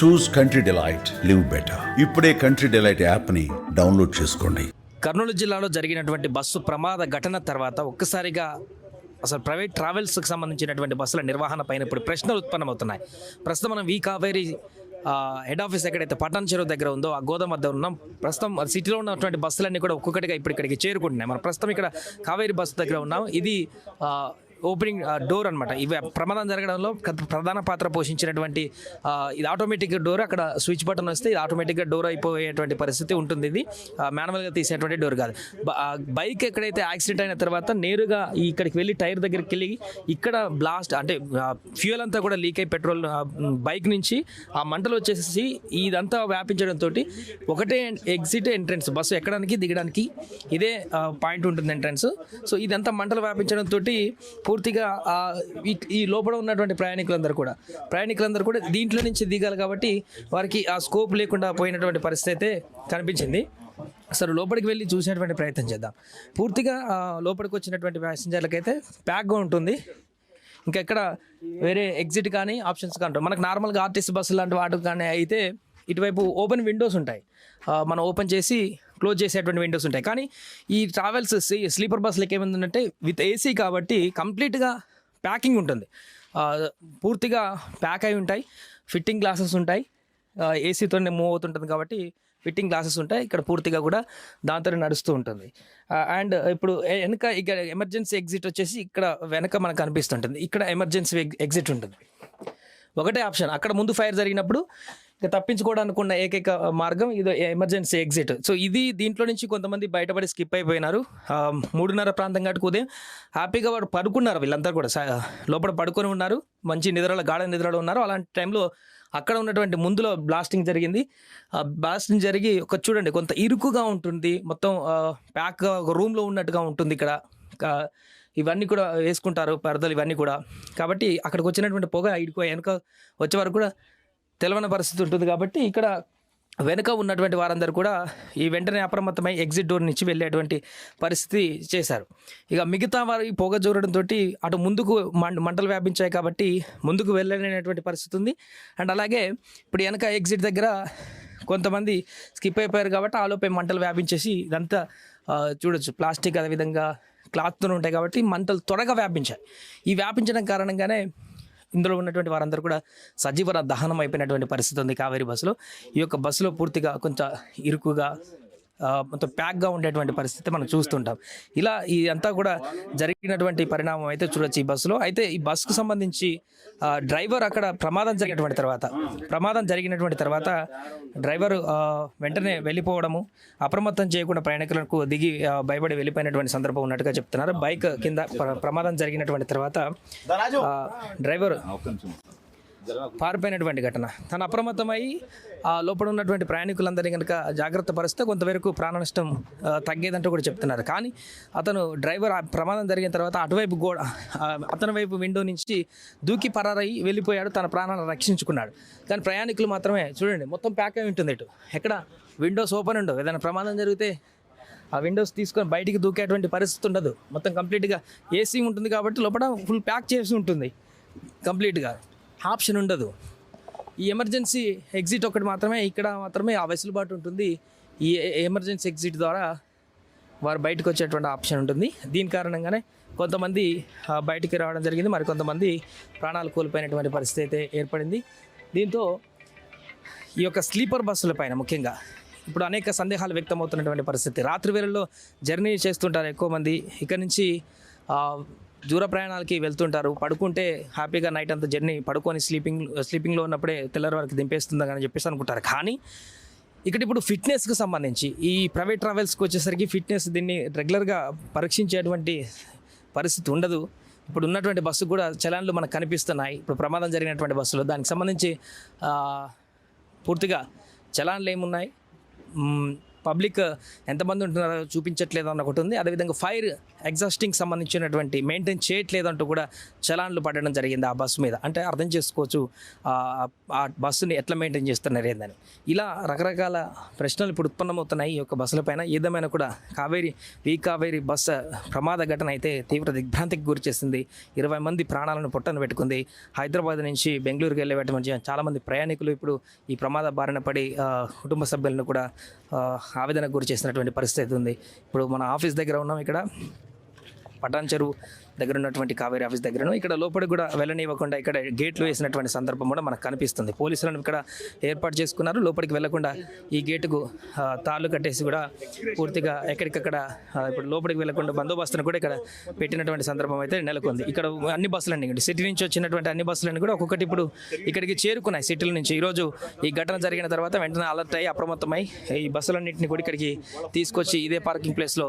Choose country delight live better ఇప్పుడే country delight యాప్ని download చేసుకోండి. కర్నూలు జిల్లాలో జరిగినటువంటి బస్సు ప్రమాద ఘటన తర్వాత ఒక్కసారిగా అసలు ప్రైవేట్ ట్రావెల్స్కి సంబంధించినటువంటి బస్సుల నిర్వహణ పైన ఇప్పుడు ప్రశ్నలు ఉత్పన్నమవుతున్నాయి. ప్రస్తుతం మనం వీ కావేరి హెడ్ ఆఫీస్ ఎక్కడైతే పట్టణ చెరువు దగ్గర ఉందో ఆ గోదాం వద్ద ఉన్నాం. ప్రస్తుతం సిటీలో ఉన్నటువంటి బస్సులన్నీ కూడా ఒక్కొక్కటిగా ఇప్పుడు ఇక్కడికి చేరుకుంటున్నాయి. మనం ప్రస్తుతం ఇక్కడ కావేరి బస్సు దగ్గర ఉన్నాం. ఇది ఓపెనింగ్ డోర్ అనమాట ఇవి ప్రమాదం జరగడంలో ప్రధాన పాత్ర పోషించినటువంటి ఇది ఆటోమేటిక్ డోర్ అక్కడ స్విచ్ బటన్ వస్తే ఇది ఆటోమేటిక్గా డోర్ అయిపోయేటువంటి పరిస్థితి ఉంటుంది ఇది. మాన్యువల్గా తీసేటువంటి డోర్ కాదు. బైక్ ఎక్కడైతే యాక్సిడెంట్ అయిన తర్వాత నేరుగా ఇక్కడికి వెళ్ళి టైర్ దగ్గరికి వెళ్ళి ఇక్కడ బ్లాస్ట్ అంటే ఫ్యూయల్ అంతా కూడా లీక్ అయి పెట్రోల్ బైక్ నుంచి ఆ మంటలు వచ్చేసి ఇదంతా వ్యాపించడంతో ఒకటే ఎగ్జిట్ ఎంట్రన్స్ బస్సు ఎక్కడానికి దిగడానికి ఇదే పాయింట్ ఉంటుంది ఎంట్రన్స్ సో ఇదంతా మంటలు వ్యాపించడంతో పూర్తిగా ఆ, ఈ- లోపల ఉన్నటువంటి ప్రయాణికులందరూ కూడా ప్రయాణికులందరూ కూడా దీంట్లో నుంచి దిగాలి కాబట్టి వారికి ఆ స్కోప్ లేకుండా పోయినటువంటి పరిస్థితి అయితే కనిపించింది. అసలు లోపలికి వెళ్ళి చూసినటువంటి ప్రయత్నం చేద్దాం. పూర్తిగా లోపలికి వచ్చినటువంటి ప్యాసింజర్లకైతే ప్యాక్గా ఉంటుంది. ఇంకా వేరే ఎగ్జిట్ కానీ ఆప్షన్స్ కానీ మనకు నార్మల్గా ఆర్టీసీ బస్సు లాంటి వాటికి కానీ అయితే ఇటువైపు ఓపెన్ విండోస్ ఉంటాయి. మనం ఓపెన్ చేసి క్లోజ్ చేసేటువంటి విండోస్ ఉంటాయి. కానీ ఈ ట్రావెల్స్ స్లీపర్ బస్సులకి ఏమైందంటే విత్ ఏసీ కాబట్టి కంప్లీట్గా ప్యాకింగ్ ఉంటుంది. పూర్తిగా ప్యాక్ అయి ఉంటాయి. ఫిట్టింగ్ గ్లాసెస్ ఉంటాయి. ఏసీతోనే మూవ్ అవుతుంటుంది కాబట్టి ఫిట్టింగ్ గ్లాసెస్ ఉంటాయి. ఇక్కడ పూర్తిగా కూడా దాంతో నడుస్తూ ఉంటుంది. అండ్ ఇప్పుడు వెనక ఇక్కడ ఎమర్జెన్సీ ఎగ్జిట్ వచ్చేసి ఇక్కడ వెనక మనకు కనిపిస్తుంటుంది ఇక్కడ ఎమర్జెన్సీ ఎగ్జిట్ ఉంటుంది. ఒకటే ఆప్షన్. అక్కడ ముందు ఫైర్ జరిగినప్పుడు ఇక తప్పించుకోవడానికి ఉన్న ఏకైక మార్గం ఇది ఎమర్జెన్సీ ఎగ్జిట్. సో ఇది దీంట్లో నుంచి కొంతమంది బయటపడి స్కిప్ అయిపోయినారు. మూడున్నర ప్రాంతం కాటికి ఉదయం హ్యాపీగా వాడు పడుకున్నారు వీళ్ళంతా కూడా. సా- లోపల పడుకొని ఉన్నారు. మంచి నిద్రలో గాఢ నిద్రలో ఉన్నారు. అలాంటి టైంలో అక్కడ ఉన్నటువంటి ముందులో బ్లాస్టింగ్ జరిగింది. ఆ బ్లాస్టింగ్ జరిగి ఒక చూడండి కొంత ఇరుకుగా ఉంటుంది. మొత్తం ప్యాక్గా ఒక రూమ్లో ఉన్నట్టుగా ఉంటుంది ఇక్కడ. ఇవన్నీ కూడా వేసుకుంటారు పరదలు ఇవన్నీ కూడా. కాబట్టి అక్కడికి వచ్చినటువంటి పొగ ఇడుకో వెనక వచ్చే వరకు కూడా తెలవని పరిస్థితి ఉంటుంది కాబట్టి ఇక్కడ వెనుక ఉన్నటువంటి వారందరూ కూడా ఈ వెంటనే అప్రమత్తమై ఎగ్జిట్ డోర్ నుంచి వెళ్ళేటువంటి పరిస్థితి చేశారు. ఇక మిగతా వారు ఈ పొగ జోరడంతో అటు ముందుకు మంటలు వ్యాపించాయి కాబట్టి ముందుకు వెళ్ళలేనటువంటి పరిస్థితి ఉంది. అండ్ అలాగే ఇప్పుడు వెనక ఎగ్జిట్ దగ్గర కొంతమంది స్కిప్ అయిపోయారు కాబట్టి ఆలోపే మంటలు వ్యాపించేసి ఇదంతా చూడొచ్చు. ప్లాస్టిక్ అదేవిధంగా క్లాత్తో ఉంటాయి కాబట్టి మంటలు త్వరగా వ్యాపించాయి. ఈ వ్యాపించడం కారణంగానే ఇందులో ఉన్నటువంటి వారందరూ కూడా సజీవన దహనం అయిపోయినటువంటి పరిస్థితి ఉంది. కావేరీ బస్సులో ఈ యొక్క బస్సులో పూర్తిగా కొంచెం ఇరుకుగా మొత్తం ప్యాక్గా ఉండేటువంటి పరిస్థితి మనం చూస్తుంటాం. ఇలా ఇదంతా కూడా జరిగినటువంటి పరిణామం అయితే చూడొచ్చు ఈ బస్సులో. అయితే ఈ బస్సుకు సంబంధించి డ్రైవర్ అక్కడ ప్రమాదం జరిగినటువంటి తర్వాత ప్రమాదం జరిగినటువంటి తర్వాత డ్రైవర్ వెంటనే వెళ్ళిపోవడము అప్రమత్తం చేయకుండా ప్రయాణికులకు దిగి భయపడి వెళ్ళిపోయినటువంటి సందర్భం ఉన్నట్టుగా చెప్తున్నారు. బైక్ కింద ప్ర- ప్రమాదం జరిగినటువంటి తర్వాత డ్రైవర్ పారిపోయినటువంటి ఘటన. తను అప్రమత్తమై ఆ లోపల ఉన్నటువంటి ప్రయాణికులందరినీ కనుక జాగ్రత్త పరిస్తే కొంతవరకు ప్రాణ నష్టం తగ్గేదంటూ కూడా చెప్తున్నారు. కానీ అతను డ్రైవర్ ఆ ప్రమాదం జరిగిన తర్వాత అటువైపు గోడ అతని వైపు విండో నుంచి దూకి పరారై వెళ్ళిపోయాడు. తన ప్రాణాలను రక్షించుకున్నాడు. కానీ ప్రయాణికులు మాత్రమే చూడండి మొత్తం ప్యాక్ అయి ఉంటుంది ఇటు. ఎక్కడ? విండోస్ ఓపెన్ ఉండవు. ఏదైనా ప్రమాదం జరిగితే ఆ విండోస్ తీసుకొని బయటికి దూకేటువంటి పరిస్థితి ఉండదు. మొత్తం కంప్లీట్గా ఏసీ ఉంటుంది కాబట్టి లోపల ఫుల్ ప్యాక్ చేసి ఉంటుంది. కంప్లీట్గా ఆప్షన్ ఉండదు. ఈ ఎమర్జెన్సీ ఎగ్జిట్ ఒకటి మాత్రమే ఇక్కడ మాత్రమే ఆ వెసులుబాటు ఉంటుంది. ఈ ఎమర్జెన్సీ ఎగ్జిట్ ద్వారా వారు బయటకు వచ్చేటువంటి ఆప్షన్ ఉంటుంది. దీని కారణంగానే కొంతమంది బయటికి రావడం జరిగింది. మరి కొంతమంది ప్రాణాలు కోల్పోయినటువంటి పరిస్థితి అయితే ఏర్పడింది. దీంతో ఈ యొక్క స్లీపర్ బస్సుల పైన ముఖ్యంగా ఇప్పుడు అనేక సందేహాలు వ్యక్తమవుతున్నటువంటి పరిస్థితి. రాత్రి వేళల్లో జర్నీ చేస్తుంటారు ఎక్కువ మంది. ఇక్కడ నుంచి దూర ప్రయాణాలకి వెళ్తుంటారు. పడుకుంటే హ్యాపీగా నైట్ అంతా జర్నీ పడుకొని స్లీపింగ్ స్లీపింగ్లో ఉన్నప్పుడే తెల్లరి వరకు దింపేస్తుందని చెప్పేసి అనుకుంటారు. కానీ ఇక్కడ ఇప్పుడు ఫిట్నెస్కి సంబంధించి ఈ ప్రైవేట్ ట్రావెల్స్కి వచ్చేసరికి ఫిట్నెస్ దీన్ని రెగ్యులర్గా పరీక్షించేటువంటి పరిస్థితి ఉండదు. ఇప్పుడు ఉన్నటువంటి బస్సు కూడా చలాన్లు మనకు కనిపిస్తున్నాయి. ఇప్పుడు ప్రమాదం జరిగినటువంటి బస్సులు. దానికి సంబంధించి పూర్తిగా చలాన్లు ఏమున్నాయి? పబ్లిక్ ఎంతమంది ఉంటున్నారో చూపించట్లేదు అన్న ఒకటి ఉంది. అదేవిధంగా ఫైర్ ఎగ్జాస్టింగ్ సంబంధించినటువంటి మెయింటైన్ చేయట్లేదంటూ కూడా చలాన్లు పడడం జరిగింది ఆ బస్సు మీద. అంటే అర్థం చేసుకోవచ్చు ఆ బస్సుని ఎట్లా మెయింటైన్ చేస్తున్నారు ఏందని. ఇలా రకరకాల ప్రశ్నలు ఇప్పుడు ఉత్పన్నమవుతున్నాయి ఈ యొక్క బస్సుల పైన. ఏదేమైనా కూడా కావేరి వీ కావేరి బస్సు ప్రమాద ఘటన అయితే తీవ్ర దిగ్భ్రాంతికి గురి చేసింది. ఇరవై మంది ప్రాణాలను పొట్టను పెట్టుకుంది. హైదరాబాద్ నుంచి బెంగళూరుకి మధ్య చాలామంది ప్రయాణికులు ఇప్పుడు ఈ ప్రమాద బారిన పడి కుటుంబ సభ్యులను కూడా ఆవేదనకు గురి చేసినటువంటి పరిస్థితి ఉంది. ఇప్పుడు మన ఆఫీస్ దగ్గర ఉన్నాం ఇక్కడ. పటాన్ చెరువు దగ్గర ఉన్నటువంటి కావేరీ ఆఫీస్ దగ్గరను. ఇక్కడ లోపల కూడా వెళ్ళనివ్వకుండా ఇక్కడ గేట్లు వేసినటువంటి సందర్భం కూడా మనకు కనిపిస్తుంది. పోలీసులను ఇక్కడ ఏర్పాటు చేసుకున్నారు. లోపలికి వెళ్ళకుండా ఈ గేటుకు తాళ్ళు కట్టేసి కూడా పూర్తిగా ఎక్కడికక్కడ ఇప్పుడు లోపలికి వెళ్ళకుండా బందోబస్తును కూడా ఇక్కడ పెట్టినటువంటి సందర్భం అయితే నెలకొంది. ఇక్కడ అన్ని బస్సులన్నీ ఇక్కడ సిటీ నుంచి వచ్చినటువంటి అన్ని బస్సులన్నీ కూడా ఒక్కొక్కటి ఇప్పుడు ఇక్కడికి చేరుకున్నాయి. సిటీల నుంచి ఈరోజు ఈ ఘటన జరిగిన తర్వాత వెంటనే అలర్ట్ అయ్యి అప్రమత్తమై ఈ బస్సులన్నింటినీ కూడా ఇక్కడికి తీసుకొచ్చి ఇదే పార్కింగ్ ప్లేస్లో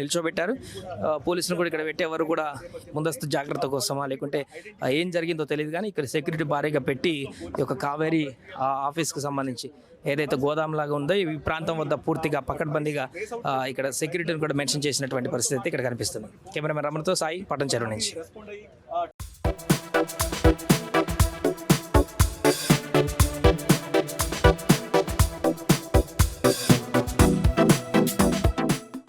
నిల్చోబెట్టారు. పోలీసులు కూడా ఇక్కడ పెట్టేవారు వారు కూడా ముందస్తు జాగ్రత్త కోసమా లేకుంటే ఏం జరిగిందో తెలియదు కానీ ఇక్కడ సెక్యూరిటీ భారీగా పెట్టి ఈ యొక్క కావేరీ ఆ, ఆఫీస్కి సంబంధించి ఏదైతే గోదాం లాగా ఉందో ఈ ప్రాంతం వద్ద పూర్తిగా పకడ్బందీగా ఇక్కడ సెక్యూరిటీని కూడా మెన్షన్ చేసినటువంటి పరిస్థితి అయితే ఇక్కడ కనిపిస్తుంది. కెమెరామెన్ రమణతో సాయి పట్టణ చెరువు నుంచి.